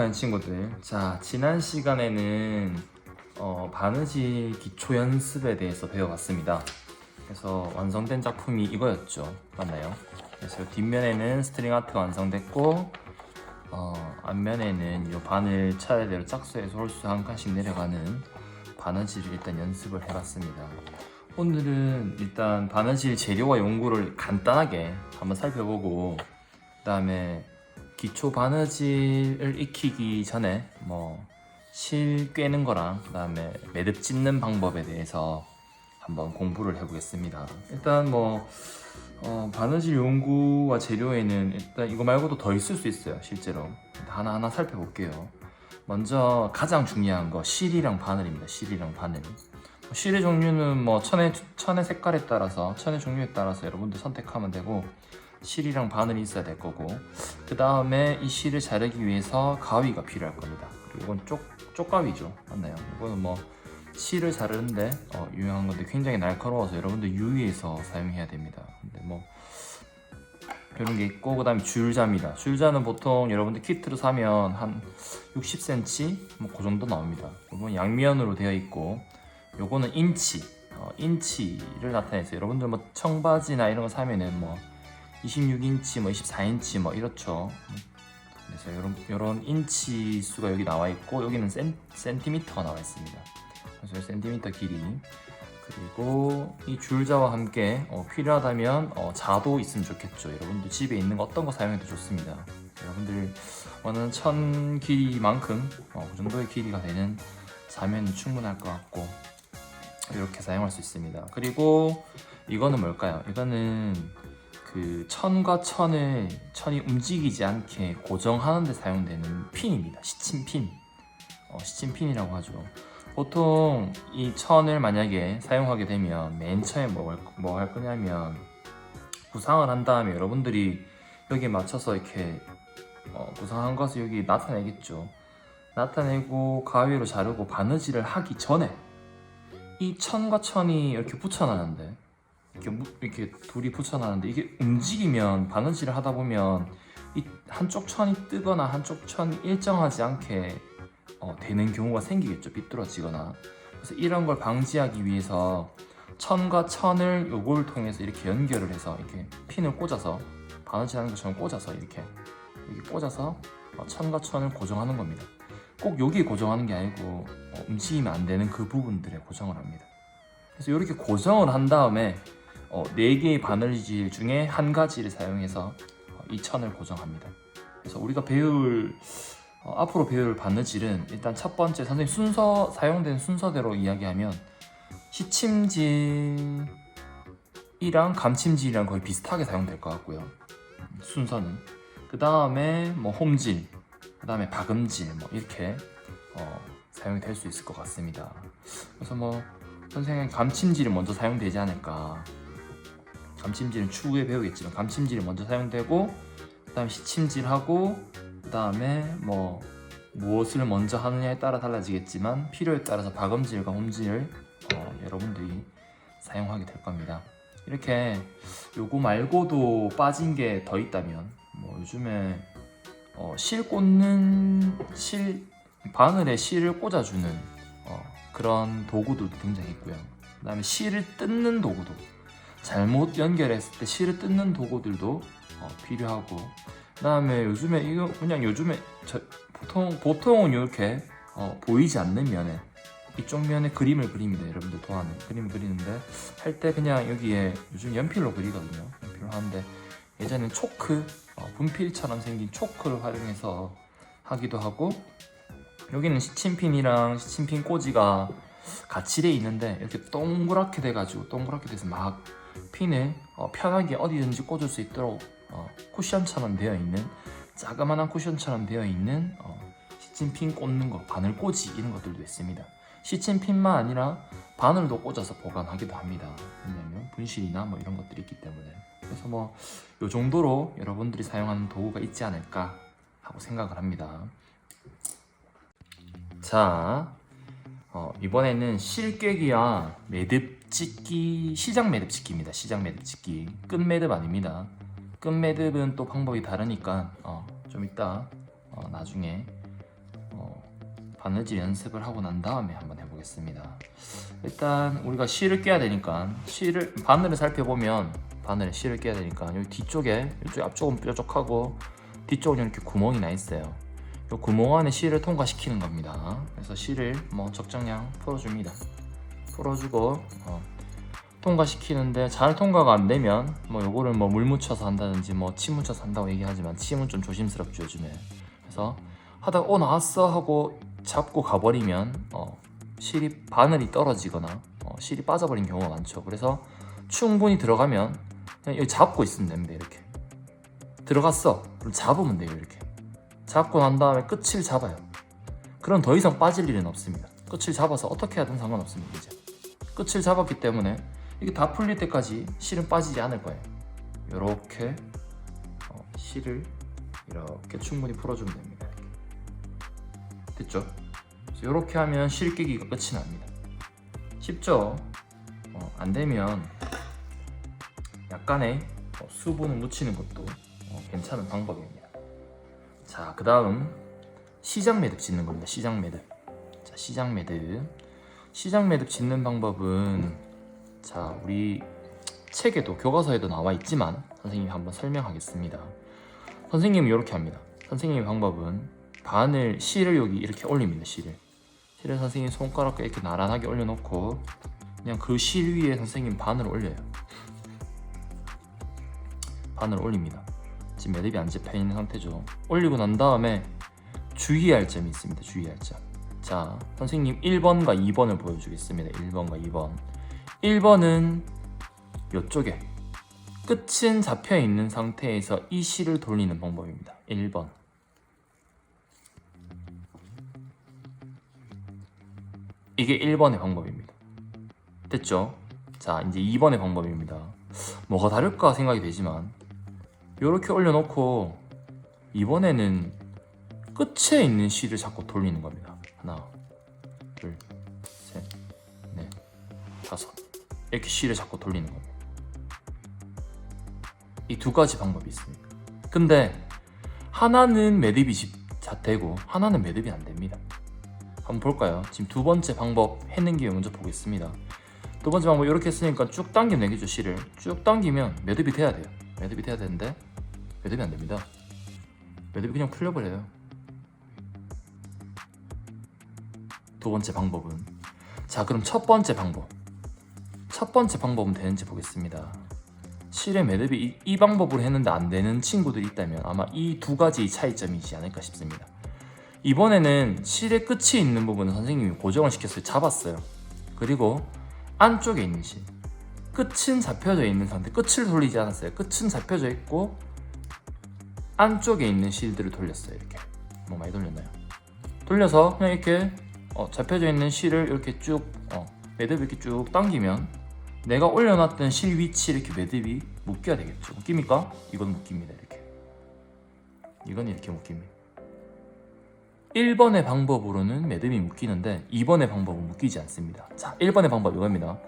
구독하는 친구들, 자 지난 시간에는 어, 바느질 기초 연습에 대해서 배워봤습니다. 그래서 완성된 작품이 이거였죠, 맞나요? 그래서 뒷면에는 스트링 아트가 완성됐고 어, 앞면에는 이 바늘 차례대로 짝수에서 홀수 한 칸씩 내려가는 바느질을 일단 연습을 해봤습니다. 오늘은 일단 바느질 재료와 용구를 간단하게 한번 살펴보고 그 다음에 기초 바느질을 익히기 전에 뭐 실 꿰는 거랑 그 다음에 매듭 찢는 방법에 대해서 한번 공부를 해보겠습니다. 일단 뭐 어, 바느질 용구와 재료에는 일단 이거 말고도 더 있을 수 있어요 실제로. 하나하나 살펴볼게요. 먼저 가장 중요한 거 실이랑 바늘입니다 실이랑 바늘. 실의 종류는 뭐 천의, 천의 색깔에 따라서 천의 종류에 따라서 여러분들 선택하면 되고 실이랑 바늘이 있어야 될 거고 그 다음에 이 실을 자르기 위해서 가위가 필요할 겁니다. 그리고 이건 쪽, 쪽가위죠. 맞나요? 이거는 뭐 실을 자르는데 어, 유용한 건데 굉장히 날카로워서 여러분들 유의해서 사용해야 됩니다. 근데 뭐 이런 게 있고 그 다음에 줄자입니다. 줄자는 보통 여러분들 키트로 사면 한 60cm 뭐그 정도 나옵니다. 이건 양면으로 되어 있고 요거는 인치. 어, 인치를 나타내서 여러분들 뭐 청바지나 이런 거 사면은 뭐 26인치 뭐 24인치 뭐 이렇죠. 그래서 이런 이런 인치 수가 여기 나와 있고 여기는 센, 센티미터가 나와 있습니다. 그래서 센티미터 길이. 그리고 이 줄자와 함께 어, 필요하다면 어, 자도 있으면 좋겠죠. 여러분들 집에 있는 거 어떤 거 사용해도 좋습니다. 여러분들 원하는 천 길이만큼 어, 그 정도의 길이가 되는 자면이 충분할 것 같고 이렇게 사용할 수 있습니다. 그리고 이거는 뭘까요? 이거는 그 천과 천을 천이 움직이지 않게 고정하는 데 사용되는 핀입니다. 시침핀. 어, 시침핀이라고 하죠. 보통 이 천을 만약에 사용하게 되면 맨 처음에 뭐할 거냐면 구상을 한 다음에 여러분들이 여기에 맞춰서 이렇게 어, 구상한 것을 여기 나타내겠죠. 나타내고 가위로 자르고 바느질을 하기 전에 이 천과 천이 이렇게 붙여나는데 이렇게, 무- 이렇게 둘이 붙여나는데 이게 움직이면 바느질을 하다 보면 이 한쪽 천이 뜨거나 한쪽 천이 일정하지 않게 어, 되는 경우가 생기겠죠 삐뚤어지거나 그래서 이런 걸 방지하기 위해서 천과 천을 요걸 통해서 이렇게 연결을 해서 이렇게 핀을 꽂아서 바느질하는 것처럼 꽂아서 이렇게 여기 꽂아서 어, 천과 천을 고정하는 겁니다. 꼭 여기 고정하는 게 아니고 어, 움직이면 안 되는 그 부분들에 고정을 합니다. 그래서 이렇게 고정을 한 다음에 어, 네 개의 바늘질 중에 한 가지를 사용해서 어, 이 천을 고정합니다. 그래서 우리가 배울 어, 앞으로 배울 바느질은 일단 첫 번째 선생님 순서 사용된 순서대로 이야기하면 시침질이랑 감침질이랑 거의 비슷하게 사용될 것 같고요. 순서는 그 다음에 뭐 홈질, 그 다음에 박음질 뭐 이렇게 어, 사용이 될 수 있을 것 같습니다. 그래서 뭐 선생님 감침질이 먼저 사용되지 않을까. 감침질은 추후에 배우겠지만 감침질이 먼저 사용되고 그다음에 시침질하고 그다음에 뭐 무엇을 먼저 하느냐에 따라 달라지겠지만 필요에 따라서 박음질과 홈질을 어, 여러분들이 사용하게 될 겁니다. 이렇게 요거 말고도 빠진 게 더 있다면 뭐 요즘에 어, 실 꽂는 실 바늘에 실을 꽂아주는 어, 그런 도구들도 등장했고요. 그다음에 실을 뜯는 도구도 잘못 연결했을 때 실을 뜯는 도구들도 어, 필요하고 그 다음에 요즘에 이거 그냥 요즘에 저, 보통 보통은 이렇게 어, 보이지 않는 면에 이쪽 면에 그림을 그립니다. 여러분들 도안에 그림을 그리는데 할 때 그냥 여기에 요즘 연필로 그리거든요. 연필로 하는데 예전엔 초크 어, 분필처럼 생긴 초크를 활용해서 하기도 하고 여기는 시침핀이랑 시침핀 꽂이가 같이 돼 있는데 이렇게 동그랗게 돼가지고 동그랗게 돼서 막 핀을 어, 편하게 어디든지 꽂을 수 있도록 어, 쿠션처럼 되어 있는 자그마한 쿠션처럼 되어 있는 어, 시침핀 꽂는 거 바늘 꽂이 이런 것들도 있습니다. 시침핀만 아니라 바늘도 꽂아서 보관하기도 합니다. 왜냐면 분실이나 뭐 이런 것들이 있기 때문에 그래서 뭐 이 정도로 여러분들이 사용하는 도구가 있지 않을까 하고 생각을 합니다. 자, 어, 이번에는 실꿰기와 매듭 찢기, 시장 매듭 찢기입니다. 시장 매듭 찢기. 끝 매듭 아닙니다. 끝 매듭은 또 방법이 다르니까 어, 좀 이따 어, 나중에 어, 바느질 연습을 하고 난 다음에 한번 해보겠습니다. 일단 우리가 실을 껴야 되니까 실을 바늘을 살펴보면 바늘에 실을 껴야 되니까 여기 뒤쪽에 이쪽 앞쪽은 뾰족하고 뒤쪽은 이렇게 구멍이 나 있어요. 이 구멍 안에 실을 통과시키는 겁니다. 그래서 실을 뭐 적정량 풀어줍니다. 풀어주고 어, 통과시키는데 잘 통과가 안 되면 뭐 요거를 뭐 물 묻혀서 한다든지 뭐 침 묻혀서 한다고 얘기하지만 침은 좀 조심스럽죠 요즘에. 그래서 하다가 어 나왔어 하고 잡고 가버리면 어, 실이 바늘이 떨어지거나 어, 실이 빠져버린 경우가 많죠. 그래서 충분히 들어가면 그냥 여기 잡고 있으면 됩니다. 이렇게 들어갔어. 그럼 잡으면 돼요. 이렇게 잡고 난 다음에 끝을 잡아요. 그럼 더 이상 빠질 일은 없습니다. 끝을 잡아서 어떻게 하든 상관없습니다. 이제 끝을 잡았기 때문에 이게 다 풀릴 때까지 실은 빠지지 않을 거예요. 이렇게 어, 실을 이렇게 충분히 풀어주면 됩니다. 됐죠? 이렇게 하면 실 끼기가 끝이 납니다. 쉽죠? 어, 안 되면 약간의 어, 수분을 묻히는 것도 어, 괜찮은 방법입니다. 자, 그 다음 시장 매듭 짓는 겁니다. 시장 매듭. 자, 시장 매듭. 시장 매듭 짓는 방법은 자, 우리 책에도 교과서에도 나와 있지만 선생님이 한번 설명하겠습니다. 선생님은 이렇게 합니다. 선생님의 방법은 바늘 실을 여기 이렇게 올립니다. 실을. 실을 선생님 손가락과 이렇게 나란하게 올려놓고 그냥 그 실 위에 선생님 바늘을 올려요. 바늘을 올립니다. 지금 매듭이 안 잡혀 있는 상태죠. 올리고 난 다음에 주의할 점이 있습니다. 주의할 점. 자, 선생님 1번과 2번을 보여주겠습니다. 1번과 2번. 1번은 이쪽에 끝은 잡혀 있는 상태에서 이 실을 돌리는 방법입니다. 1번. 이게 1번의 방법입니다. 됐죠? 자, 이제 2번의 방법입니다. 뭐가 다를까 생각이 되지만 이렇게 올려놓고 이번에는 끝에 있는 실을 자꾸 돌리는 겁니다. 하나, 둘, 셋, 넷, 다섯 이렇게 실을 자꾸 돌리는 겁니다. 이 두 가지 방법이 있습니다. 근데 하나는 매듭이 집- 자- 되고 하나는 매듭이 안 됩니다. 한번 볼까요? 지금 두 번째 방법 해는 김에 먼저 보겠습니다. 두 번째 방법 이렇게 했으니까 쭉 당기면 되겠죠 실을 쭉 당기면 매듭이 돼야 돼요. 매듭이 돼야 되는데 매듭이 안 됩니다. 매듭이 그냥 풀려버려요. 두 번째 방법은 자 그럼 첫 번째 방법 첫 번째 방법은 되는지 보겠습니다. 실의 매듭이 이, 이 방법으로 했는데 안 되는 친구들이 있다면 아마 이 두 가지 차이점이지 않을까 싶습니다. 이번에는 실의 끝이 있는 부분은 선생님이 고정을 시켰어요. 잡았어요. 그리고 안쪽에 있는 실 끝은 잡혀져 있는 상태 끝을 돌리지 않았어요. 끝은 잡혀져 있고 안쪽에 있는 실들을 돌렸어요. 이렇게 뭐 많이 돌렸나요? 돌려서 그냥 이렇게 어, 잡혀져 있는 실을 이렇게 쭉 어, 매듭 이렇게 쭉 당기면 내가 올려놨던 실 위치 이렇게 매듭이 묶여야 되겠죠. 묶입니까? 이건 묶입니다. 이렇게 이건 이렇게 묶입니다. 1번의 방법으로는 매듭이 묶이는데 2번의 방법은 묶이지 않습니다. 자, 1번의 방법 이겁니다.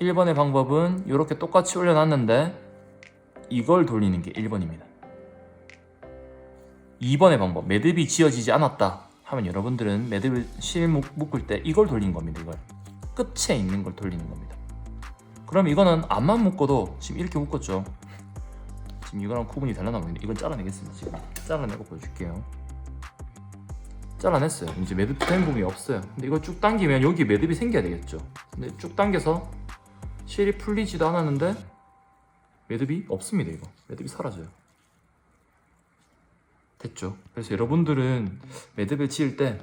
1번의 방법은 이렇게 똑같이 올려놨는데 이걸 돌리는 게 1번입니다. 2번의 방법, 매듭이 지어지지 않았다 하면 여러분들은 매듭을 실 묶- 묶을 때 이걸 돌린 겁니다. 이걸 끝에 있는 걸 돌리는 겁니다. 그럼 이거는 앞만 묶어도 지금 이렇게 묶었죠. 지금 이거랑 구분이 되려나 모르겠는데 이건 잘라내겠습니다. 지금 잘라내고 보여줄게요. 잘라냈어요. 이제 매듭 된 부분이 없어요. 근데 이걸 쭉 당기면 여기 매듭이 생겨야 되겠죠. 근데 쭉 당겨서 실이 풀리지도 않았는데 매듭이 없습니다. 이거 매듭이 사라져요. 됐죠. 그래서 여러분들은 매듭을 지을 때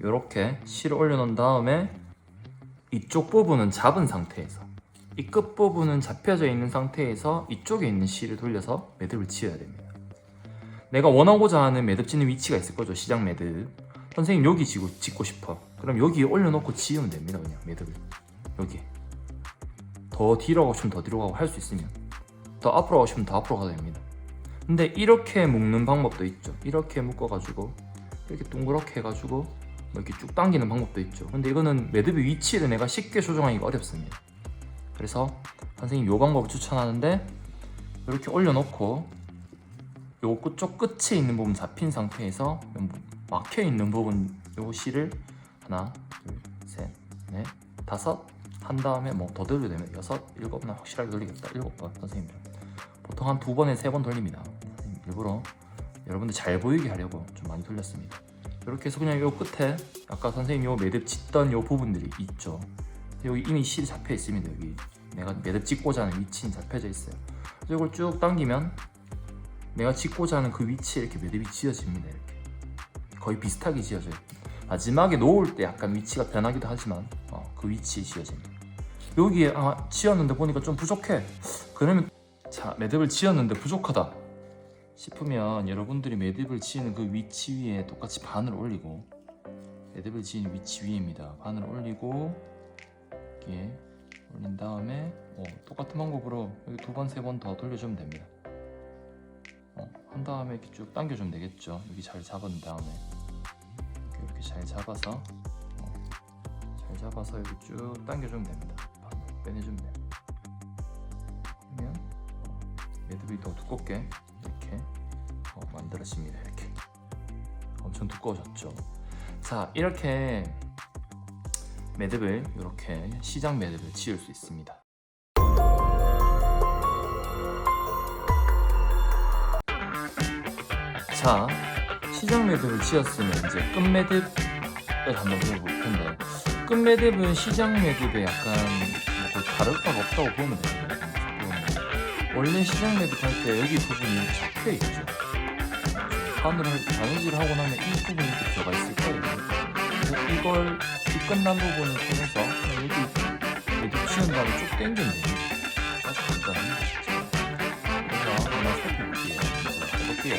이렇게 실을 올려놓은 다음에 이쪽 부분은 잡은 상태에서 이 끝 부분은 잡혀져 있는 상태에서 이쪽에 있는 실을 돌려서 매듭을 지어야 됩니다. 내가 원하고자 하는 매듭 짓는 위치가 있을 거죠. 시장 매듭. 선생님 여기 지고 짓고 싶어. 그럼 여기에 올려놓고 지으면 됩니다. 그냥 매듭을 여기. 더 뒤로 가고 싶으면 더 뒤로 가고 할 수 있으면 더 앞으로 가고 싶으면 더 앞으로 가도 됩니다. 근데 이렇게 묶는 방법도 있죠. 이렇게 묶어가지고 이렇게 동그랗게 해가지고 뭐 이렇게 쭉 당기는 방법도 있죠. 근데 이거는 매듭의 위치를 내가 쉽게 조정하기가 어렵습니다. 그래서 선생님 요 방법을 추천하는데 이렇게 올려놓고 요 끝쪽 끝에 있는 부분 잡힌 상태에서 막혀 있는 부분 요 실을 하나, 둘, 셋, 넷, 다섯 한 다음에 뭐 더 돌려도 되면 여섯, 일곱 나 확실하게 돌리겠다. 일곱 번 선생님. 보통 한 두 번에 세번 돌립니다. 일부러 여러분들 잘 보이게 하려고 좀 많이 돌렸습니다. 이렇게 해서 그냥 요 끝에 아까 선생님 요 매듭 짓던 요 부분들이 있죠. 여기 이미 실이 잡혀 있습니다. 여기 내가 매듭 짓고자 하는 위치는 잡혀져 있어요. 그래서 이걸 쭉 당기면 내가 짓고자 하는 그 위치에 이렇게 매듭이 지어집니다. 이렇게 거의 비슷하게 지어져요. 마지막에 놓을 때 약간 위치가 변하기도 하지만 어, 그 위치에 지어집니다. 여기에 아 지었는데 보니까 좀 부족해. 그러면 자 매듭을 지었는데 부족하다 싶으면 여러분들이 매듭을 지는 그 위치 위에 똑같이 반을 올리고 매듭을 지은 위치 위입니다. 반을 올리고 여기에 올린 다음에 어, 똑같은 방법으로 여기 두 번 세 번 더 돌려주면 됩니다. 어, 한 다음에 이렇게 쭉 당겨주면 되겠죠. 여기 잘 잡은 다음에 이렇게, 이렇게 잘 잡아서 어, 잘 잡아서 여기 쭉 당겨주면 됩니다. 반을 빼내주면 어, 매듭이 더 두껍게 이렇게 어, 만들어집니다. 이렇게 엄청 두꺼워졌죠. 자 이렇게 매듭을 이렇게 시장 매듭을 지을 수 있습니다. 자 시장 매듭을 지었으면 이제 끝 매듭을 한번 해볼 텐데 끝 매듭은 시장 매듭에 약간 뭐 다를 바가 없다고 보면 됩니다. 원래 시장 할때 여기 부분이 잡혀 있죠. 바늘을 바느질을 하고 나면 이 부분이 이렇게 들어가 있을 거예요. 그래서 이걸 이 끝난 부분을 통해서 여기 매듭 치는 다음에 쭉 당기면 됩니다. 아주. 진짜. 그래서 한번 살펴볼게요. 이제 해볼게요.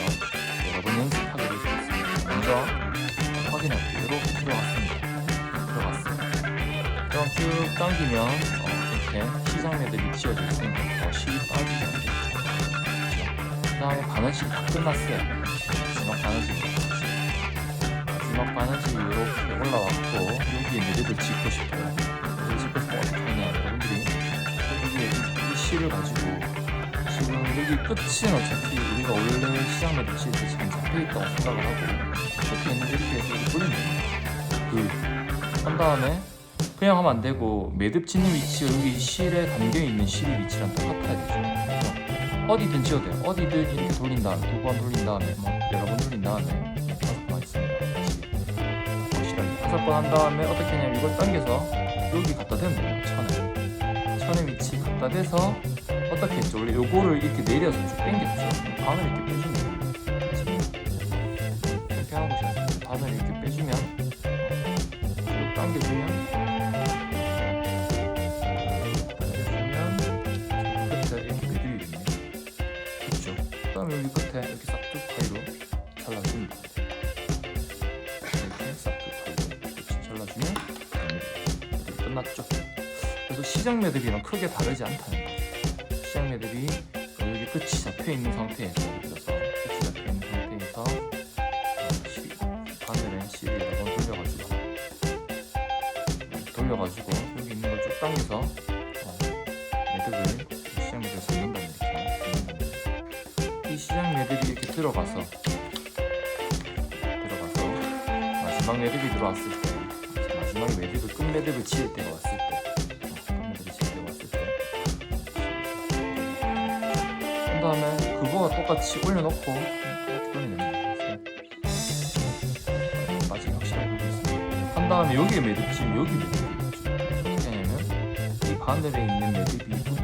여러분 연습하게 될수 있습니다. 먼저 확인할게요. 이렇게 들어갔습니다. 들어갔어요. 그럼 쭉 당기면 어, 이렇게 시장 매듭이 지어져 있으니까 더 실이 빠지지 않겠죠. 그 다음에 바느질 다 끝났어요. 마지막 바느질 마지막 바느질 이렇게 올라왔고 여기에 매듭을 짓고 싶어요. 매듭을 짓고 싶으면 어떻게 하냐 여러분들이 여기에 이, 이 실을 가지고 지금 여기 끝은 어차피 우리가 원래 시장 매듭 지을 때잘 잡혀있다고 생각을 하고 이렇게 있는데 이렇게 해서 돌리면 됩니다. 그한 다음에 그냥 하면 안 되고 매듭 짓는 위치가 여기 실에 담겨 있는 실의 위치랑 똑같아야 되죠. 어디든 지어도 돼요. 어디든 이렇게 돌린 다음에 두 번 돌린 다음에 뭐 여러 번 돌린 다음에 다섯 번 있습니다. 확실하게 다섯 번 한 다음에 어떻게 하냐면 이걸 당겨서 여기 갖다 대면 돼요. 천에 천의 위치 갖다 대서 어떻게 했죠? 원래 요거를 이렇게 내려서 쭉 당겼죠. 반을 이렇게 빼주면 돼요. 이렇게 하고 싶어요. 반을 이렇게 빼주면 쭉 당겨주면 끝에 이렇게 싹둑 가위로 잘라줍니다. 이렇게 싹둑 가위로 이렇게 잘라주면 매듭이 끝났죠. 그래서 시장 매듭이랑 크게 다르지 않다는 거예요. 시장 매듭이 여기 끝이 잡혀 있는 상태에서 들어서 끝이 잡혀 있는 상태에서 실, 바늘에 실을 여러 번 돌려가지고 돌려가지고 여기 있는 걸 쭉 당겨서 들어가서 들어가서 마지막 매듭이 들어왔을 때 마지막 매듭을 끝 매듭을 지을 때가 왔을 때 어, 끝 매듭을 지을 때가 왔을 때한 다음에 그거와 똑같이 올려놓고 돌리는 거예요. 마지막 확실하게. 한 다음에 여기에 매듭 지금 여기 있죠. 어떻게 하냐면 이 바늘에 있는 매듭이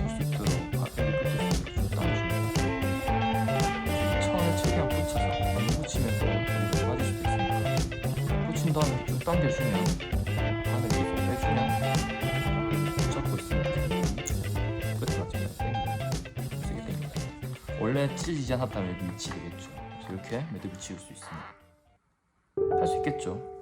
당겨주면 바늘 계속 빼주면 붙잡고 있으면 세게 당깁니다. 원래 찢어지지 않았다면 매듭이 지되겠죠. 그래서 이렇게 매듭을 지을 수 있습니다. 할 수 있겠죠.